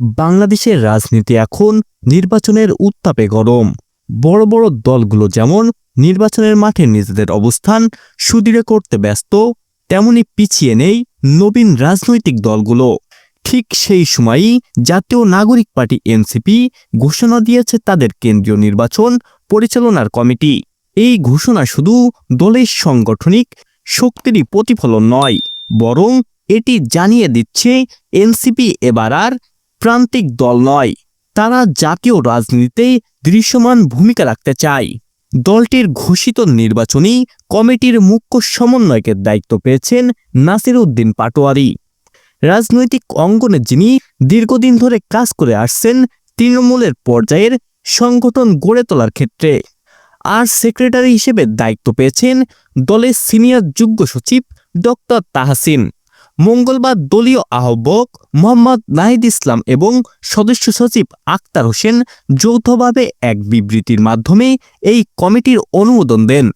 বাংলাদেশের রাজনীতি এখন নির্বাচনের উত্তাপে গরম। বড় বড় দলগুলো যেমন নির্বাচনের মাঠে নিজেদের অবস্থান সুদৃঢ় করতে ব্যস্ত, তেমনি পিছিয়ে নেই নবীন রাজনৈতিক দলগুলো। ঠিক সেই সময়ই জাতীয় নাগরিক পার্টি এনসিপি ঘোষণা দিয়েছে তাদের কেন্দ্রীয় নির্বাচন পরিচালনার কমিটি। এই ঘোষণা শুধু দলের সাংগঠনিক শক্তিরই প্রতিফলন নয়, বরং এটি জানিয়ে দিচ্ছে এনসিপি এবার আর প্রান্তিক দল নয়, তারা জাতীয় রাজনীতিতে দৃশ্যমান ভূমিকা রাখতে চায়। দলটির ঘোষিত নির্বাচনী কমিটির মুখ্য সমন্বয়কের দায়িত্ব পেয়েছেন নাসির উদ্দিন পাটোয়ারি। রাজনৈতিক অঙ্গনে যিনি দীর্ঘদিন ধরে কাজ করে আসছেন, তৃণমূলের পর্যায়ের সংগঠন গড়ে তোলার ক্ষেত্রে। আর সেক্রেটারি হিসেবে দায়িত্ব পেয়েছেন দলের সিনিয়র যুগ্ম সচিব ডক্টর তাহাসিন। মঙ্গলবার দলীয় আহ্বক মোহাম্মদ নাহিদ ইসলাম এবং সদস্য সচিব আক্তার হোসেন যৌথভাবে এক বিবৃতির মাধ্যমে এই কমিটির অনুমোদন দেন।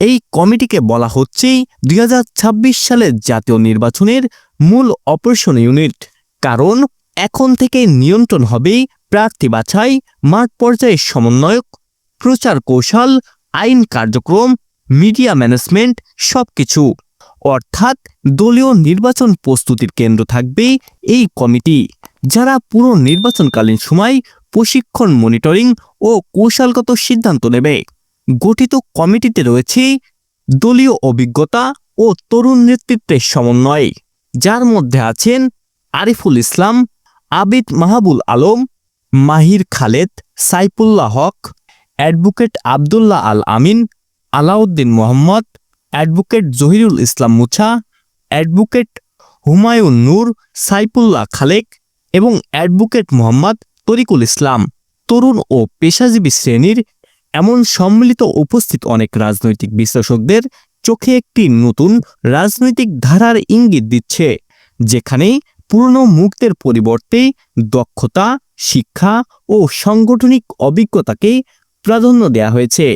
এই কমিটিকে বলা হচ্ছে দুই হাজার ছাব্বিশ সালের জাতীয় নির্বাচনের মূল অপারেশন ইউনিট। কারণ এখন থেকে নিয়ন্ত্রণ হবে প্রার্থী বাছাই, মাঠ পর্যায়ের সমন্বয়ক, প্রচার কৌশল, আইন কার্যক্রম, মিডিয়া ম্যানেজমেন্ট সবকিছু। অর্থাৎ দলীয় নির্বাচন প্রস্তুতির কেন্দ্র থাকবে এই কমিটি, যারা পুরো নির্বাচনকালীন সময় প্রশিক্ষণ মনিটরিং ও কৌশলগত সিদ্ধান্ত নেবে। গঠিত কমিটিতে রয়েছে দলীয় অভিজ্ঞতা ও তরুণ নেতৃত্বের সমন্বয়, যার মধ্যে আছেন Ariful Islam, Abid Mahabul Alam, Mahir Khaled, Saifullah Haque, advocate Abdullah Al Amin, Alauddin Mohammad advocate Zahirul Islam Musa, advocate Humayun Noor, Saifullah Khalek এবং অ্যাডভোকেট মোহাম্মদ তরিকুল ইসলাম। তরুণ ও পেশাজীবী শ্রেণির এমন সম্মিলিত উপস্থিত অনেক রাজনৈতিক বিশ্লেষকদের চোখে একটি নতুন রাজনৈতিক ধারার ইঙ্গিত দিচ্ছে যেখানে পুরনো মুক্তের পরিবর্তে দক্ষতা, শিক্ষা ও সাংগঠনিক অভিজ্ঞতাকে প্রাধান্য দেওয়া হয়েছে।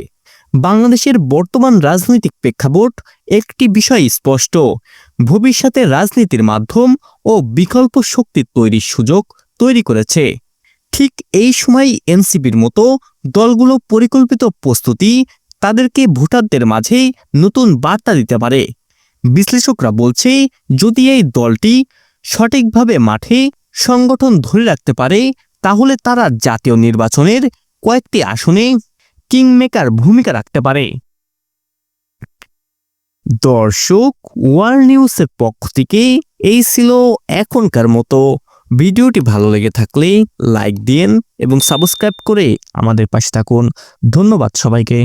বাংলাদেশের বর্তমান রাজনৈতিক প্রেক্ষাপট একটি বিষয় স্পষ্ট। ভবিষ্যতে রাজনীতির মাধ্যম ও বিকল্প শক্তি তৈরির সুযোগ তৈরি করেছে। ঠিক এই সময় এনসিপির মতো দলগুলো পরিকল্পিত প্রস্তুতি তাদেরকে ভোটারদের মাঝে নতুন বার্তা দিতে পারে। বিশ্লেষকরা বলছে, যদি এই দলটি সঠিকভাবে মাঠে সংগঠন ধরে রাখতে পারে, তাহলে তারা জাতীয় নির্বাচনের কয়েকটি আসনে কিংমেকার ভূমিকা রাখতে পারে। দর্শক ওয়ার নিউজের পক্ষ থেকে এই ছিল এখনকার মতো। ভিডিওটি ভালো লেগে থাকলে লাইক দিন এবং সাবস্ক্রাইব করে আমাদের পাশে থাকুন। ধন্যবাদ সবাইকে।